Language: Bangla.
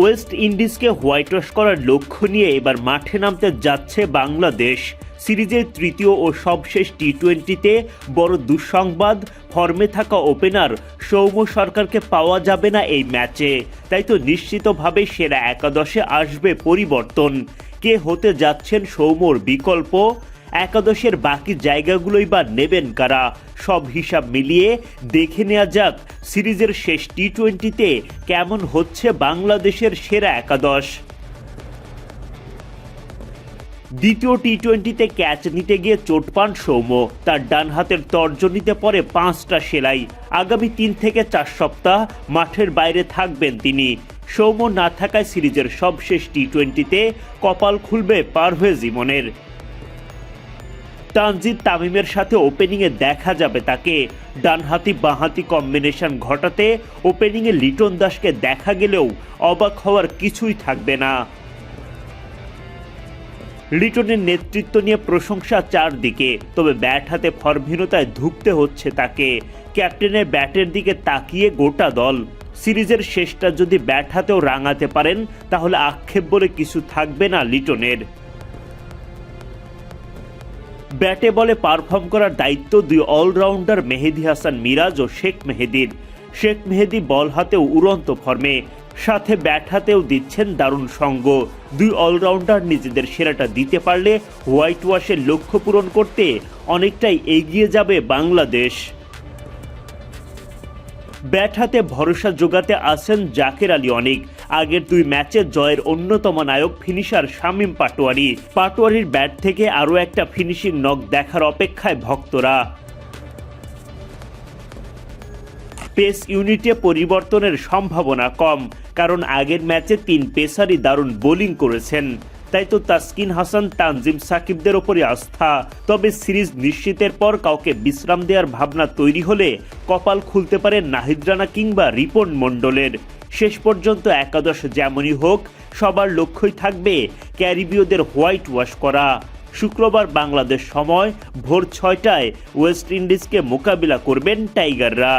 ওয়েস্ট ইন্ডিজকে হোয়াইট ওয়াশ করার লক্ষ্য নিয়ে এবার মাঠে নামতে যাচ্ছে বাংলাদেশ। সিরিজের তৃতীয় ও সবশেষ টি টোয়েন্টিতে বড় দুঃসংবাদ, ফর্মে থাকা ওপেনার সৌম্য সরকারকে পাওয়া যাবে না এই ম্যাচে। তাই তো নিশ্চিতভাবে সেরা একাদশে আসবে পরিবর্তন। কে হতে যাচ্ছেন সৌম্যর বিকল্প? একাদশের বাকি জায়গাগুলোই বা নেবেন কারা? সব হিসাব মিলিয়ে দেখে নেওয়া যাক সিরিজের শেষ টি টোয়েন্টিতে কেমন হচ্ছে বাংলাদেশের সেরা একাদশ। দ্বিতীয় টি টোয়েন্টিতে ক্যাচ নিতে গিয়ে চোট পান সৌম্য। তার ডান হাতের তর্জনীতে পরে পাঁচটা সেলাই। আগামী তিন থেকে চার সপ্তাহ মাঠের বাইরে থাকবেন তিনি। সৌম্য না থাকায় সিরিজের সবশেষ টি টোয়েন্টিতে কপাল খুলবে পারভেজ ইমনের তানজিদ তামিমের সাথে ওপেনিংয়ে দেখা যাবে তাকে। ডানহাতি বাঁহাতি কম্বিনেশন ঘটাতে ওপেনিংয়ে লিটন দাসকে দেখা গেলেও অবাক হওয়ার কিছুই থাকবে না। লিটনের নেতৃত্ব নিয়ে প্রশংসা চারদিকে, তবে ব্যাট হাতে ফর্মহীনতায় ধুঁকতে হচ্ছে তাকে। ক্যাপ্টেনের ব্যাটের দিকে তাকিয়ে গোটা দল। সিরিজের শেষটা যদি ব্যাট হাতেও রাঙাতে পারেন, তাহলে আক্ষেপ বলে কিছু থাকবে না লিটনের। ব্যাটে বলে পারফর্ম করার দায়িত্ব দুই অলরাউন্ডার মেহেদি হাসান মিরাজ ও শেখ মেহেদির। শেখ মেহেদি বল হাতেও উড়ন্ত ফর্মে, সাথে ব্যাট হাতেও দিচ্ছেন দারুণ সঙ্গ। দুই অলরাউন্ডার নিজেদের সেরাটা দিতে পারলে হোয়াইট ওয়াশের লক্ষ্য পূরণ করতে অনেকটাই এগিয়ে যাবে বাংলাদেশ। ব্যাট হাতে ভরসা যোগাতে আসেন জাকের আলী অনেক। আগের দুই ম্যাচে জয়ের অন্যতম নায়ক ফিনিশার শামীম পাটোয়ারি। পাটোয়ারির ব্যাট থেকে আরও একটা ফিনিশিং নক দেখার অপেক্ষায় ভক্তরা। পেস ইউনিটে পরিবর্তনের সম্ভাবনা কম, কারণ আগের ম্যাচে তিন পেসারই দারুণ বোলিং করেছেন। তাই তো তাসকিন হাসান, তানজিম সাকিবদের ওপরে আস্থা। তবে সিরিজ নিশ্চিতের পর কাউকে বিশ্রাম দেওয়ার ভাবনা তৈরি হলে কপাল খুলতে পারে নাহিদ রানা কিংবা রিপন মণ্ডলের। শেষ পর্যন্ত একাদশ যেমনই হোক, সবার লক্ষ্যই থাকবে ক্যারিবীয়দের হোয়াইট ওয়াশ করা। শুক্রবার বাংলাদেশ সময় ভোর ছয়টায় ওয়েস্ট ইন্ডিজকে মোকাবিলা করবেন টাইগাররা।